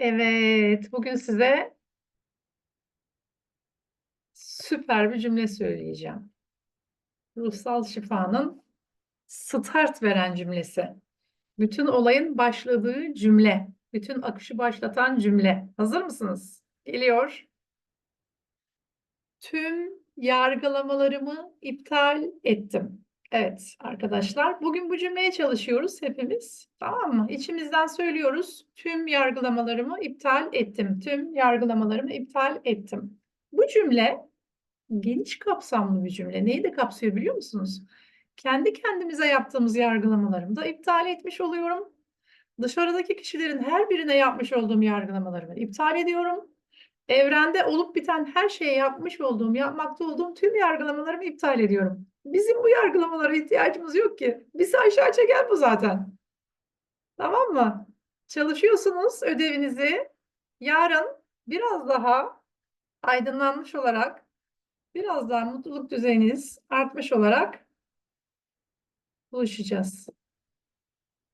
Evet, bugün size süper bir cümle söyleyeceğim. Ruhsal şifanın start veren cümlesi. Bütün olayın başladığı cümle. Bütün akışı başlatan cümle. Hazır mısınız? Geliyor. Tüm yargılamalarımı iptal ettim. Evet arkadaşlar, bugün bu cümleye çalışıyoruz hepimiz. Tamam mı? İçimizden söylüyoruz. Tüm yargılamalarımı iptal ettim. Tüm yargılamalarımı iptal ettim. Bu cümle geniş kapsamlı bir cümle. Neyi de kapsıyor biliyor musunuz? Kendi kendimize yaptığımız yargılamalarımı da iptal etmiş oluyorum. Dışarıdaki kişilerin her birine yapmış olduğum yargılamalarımı iptal ediyorum. Evrende olup biten her şeye yapmış olduğum, yapmakta olduğum tüm yargılamalarımı iptal ediyorum. Bizim bu yargılamalara ihtiyacımız yok ki. Bizi aşağı çeken bu zaten. Tamam mı? Çalışıyorsunuz ödevinizi. Yarın biraz daha aydınlanmış olarak, biraz daha mutluluk düzeyiniz artmış olarak buluşacağız.